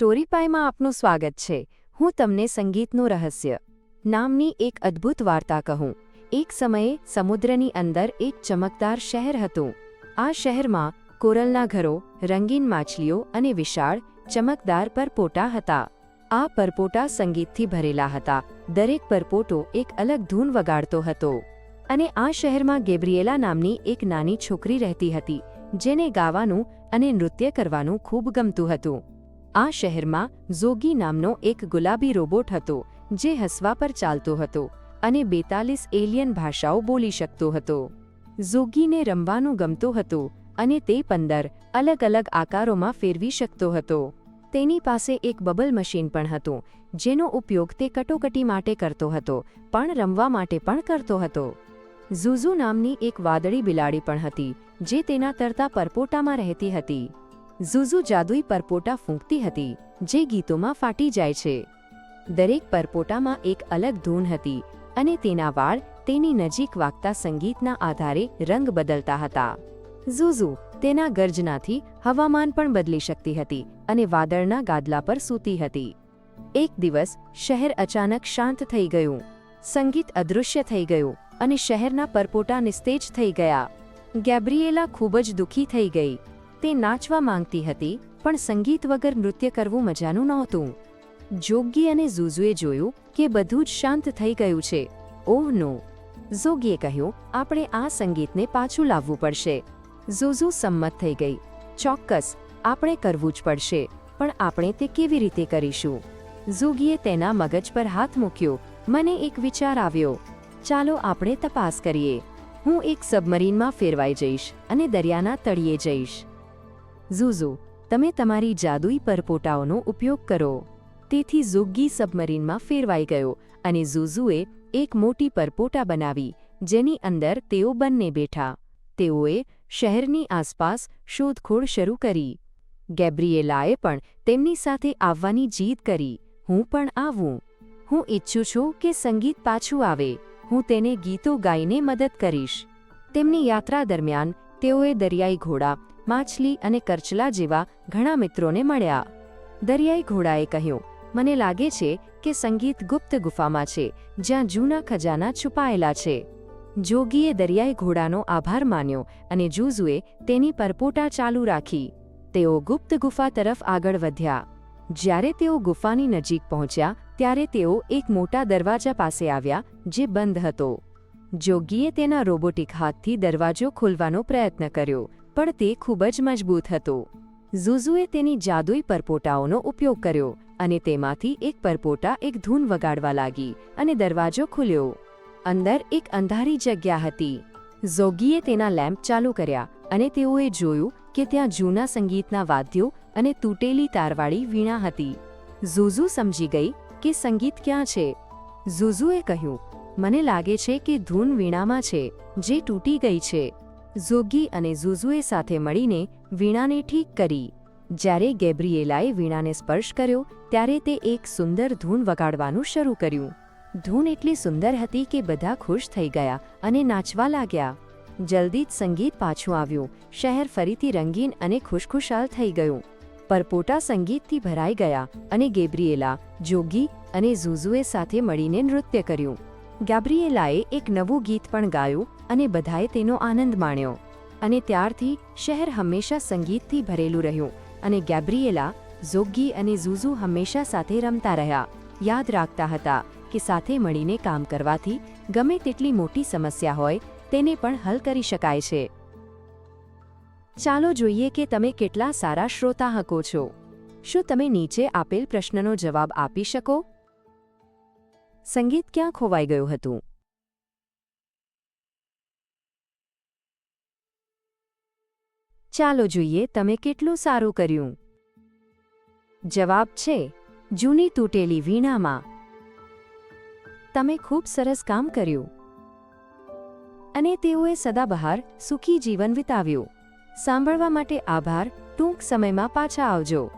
Story પાયમાં આપનું સ્વાગત છે. હું તમને સંગીતનું રહસ્ય, નામની એક અદ્ભુત વાર્તા કહું. એક સમયે સમુદ્રની અંદર એક ચમકદાર શહેર હતું. આ શહેરમાં કોરલના ઘરો, રંગીન માછલીઓ અને વિશાળ, ચમકદાર પરપોટા હતા. આ પરપોટા સંગીતથી ભરેલા હતા. દરેક પરપોટો એક અલગ ધૂન વગાડતો હતો. અને આ શહેરમાં ગેબ્રિએલા નામની એક નાની છોકરી રહેતી હતી, જેને ગાવાનું અને નૃત્ય કરવાનું ખૂબ ગમતું હતું. આ શહેરમાં ઝોગી નામનો એક ગુલાબી રોબોટ હતો, જે હસવા પર ચાલતો હતો અને બેતાલીસ એલિયન ભાષાઓ બોલી શકતો હતો. ઝોગીને રમવાનું ગમતું હતું અને તે પંદર અલગ અલગ આકારોમાં ફેરવી શકતો હતો. તેની પાસે એક બબલ મશીન પણ હતું, જેનો ઉપયોગ તે કટોકટી માટે કરતો હતો, પણ રમવા માટે પણ કરતો હતો. ઝુઝુ નામની એક વાદળી બિલાડી પણ હતી, જે તેના તરતા પરપોટામાં રહેતી હતી. ઝુઝુ જાદુઈ પરપોટા ફૂંકતી હતી, જે ગીતોમાં ફાટી જાય છે. દરેક પરપોટામાં એક અલગ ધૂન હતી અને તેના વાળ તેની નજીક વાગતા સંગીતના આધારે રંગ બદલતા હતા. ઝુઝુ તેના ગર્જનાથી હવામાન પણ બદલી શકતી હતી અને વાદળના ગાદલા પર સૂતી હતી. એક દિવસ શહેર અચાનક શાંત થઈ ગયું. સંગીત અદૃશ્ય થઈ ગયું અને શહેરના પરપોટા નિસ્તેજ થઈ ગયા. ગેબ્રિએલા ખૂબ જ દુઃખી થઈ ગઈ. તે નાચવા માંગતી હતી, પણ સંગીત વગર નૃત્ય કરવું મજાનું નહોતું. જોગી અને ઝુઝુએ જોયું કે બધું જ શાંત થઈ ગયું છે. ઓહ નો. ઝોગીએ કહ્યું, આપણે આ સંગીતને પાછું લાવવું પડશે. ઝુઝુ સંમત થઈ ગઈ. ચોક્કસ, આપણે કરવું જ પડશે, પણ આપણે તે કેવી રીતે કરીશું? ઝુગીએ તેના મગજ પર હાથ મૂક્યો. મને એક વિચાર આવ્યો. ચાલો આપણે તપાસ કરીએ. હું એક સબમરીનમાં ફેરવાઈ જઈશ અને દરિયાના તળિયે જઈશ. ઝુઝુ, તમે તમારી જાદુઈ પરપોટાઓનો ઉપયોગ કરો. તેથી ઝુગ્ગી સબમરીનમાં ફેરવાઈ ગયો અને ઝુઝુએ એક મોટી પરપોટા બનાવી, જેની અંદર તેઓ બંને બેઠા. તેઓએ શહેરની આસપાસ શોધખોળ શરૂ કરી. ગેબ્રિએલાએ પણ તેમની સાથે આવવાની જીદ કરી, હું પણ આવું. હું ઈચ્છું છું કે સંગીત પાછું આવે. હું તેને ગીતો ગાઈને મદદ કરીશ. તેમની યાત્રા દરમિયાન તેઓએ દરિયાઈ ઘોડા માછલી અને કરચલા જેવા ઘણા મિત્રોને મળ્યા. દરિયાઈ ઘોડાએ કહ્યું, મને લાગે છે કે સંગીત ગુપ્ત ગુફામાં છે, જ્યાં જૂના ખજાના છુપાયેલા છે. જોગીએ દરિયાઈ ઘોડાનો આભાર માન્યો અને જુઝુએ તેની પરપોટા ચાલુ રાખી. તેઓ ગુપ્ત ગુફા તરફ આગળ વધ્યા. જ્યારે તેઓ ગુફાની નજીક પહોંચ્યા, ત્યારે તેઓ એક મોટા દરવાજા પાસે આવ્યા, જે બંધ હતો. જોગીએ તેના રોબોટિક હાથથી દરવાજો ખોલવાનો પ્રયત્ન કર્યો. પણ તે ખૂબ જ મજબૂત હતો. ઝુઝુએ તેની જાદુઈ પરપોટાઓનો ઉપયોગ કર્યો અને તેમાંથી એક પરપોટા એક ધૂન વગાડવા લાગી અને દરવાજો ખુલ્યો. અંદર એક અંધારી જગ્યા હતી. ઝોગીએ તેના લેમ્પ ચાલુ કર્યા અને તેઓએ જોયું કે ત્યાં જૂના સંગીતના વાદ્યો અને તૂટેલી તારવાળી વીણા હતી. ઝુઝુ સમજી ગઈ કે સંગીત ક્યાં છે? ઝુઝુએ કહ્યું, મને લાગે છે કે ધૂન વીણામાં છે, જે તૂટી ગઈ છે. ઝોગી અને ઝુઝુએ સાથે મળીને વીણાને ઠીક કરી. જ્યારે ગેબ્રિએલાએ વીણાને સ્પર્શ કર્યો, ત્યારે તે એક સુંદર ધૂન વગાડવાનું શરૂ કર્યું. ધૂન એટલી સુંદર હતી કે બધા ખુશ થઈ ગયા અને નાચવા લાગ્યા. જલ્દી જ સંગીત પાછું આવ્યું. શહેર ફરીથી રંગીન અને ખુશખુશાલ થઈ ગયું. પરપોટા સંગીતથી ભરાઈ ગયા અને ગેબ્રિએલા જોગી અને ઝુઝુએ સાથે મળીને નૃત્ય કર્યું. ગેબ્રિએલાએ એક નવું ગીત પણ ગાયું અને બધાએ તેનો આનંદ માણ્યો. અને ત્યારથી શહેર હંમેશા સંગીતથી ભરેલું રહ્યું અને ગેબ્રિએલા ઝોગ્ગી અને ઝુઝુ હંમેશા સાથે રમતા રહ્યા. યાદ રાખતા હતા કે સાથે મળીને કામ કરવાથી ગમે તેટલી મોટી સમસ્યા હોય તેને પણ હલ કરી શકાય છે. ચાલો જોઈએ કે તમે કેટલા સારા શ્રોતા હકો છો. શું તમે નીચે આપેલ પ્રશ્નનો જવાબ આપી શકો? સંગીત ક્યાં ખોવાઈ ગયું હતું? ચાલો જોઈએ તમે કેટલું સારું કર્યું. જવાબ છે, જૂની તૂટેલી વીણામાં. તમે ખૂબ સરસ કામ કર્યું. અને તેઓએ સદાબહાર સુખી જીવન વિતાવ્યું. સાંભળવા માટે આભાર, ટૂંક સમયમાં પાછા આવજો.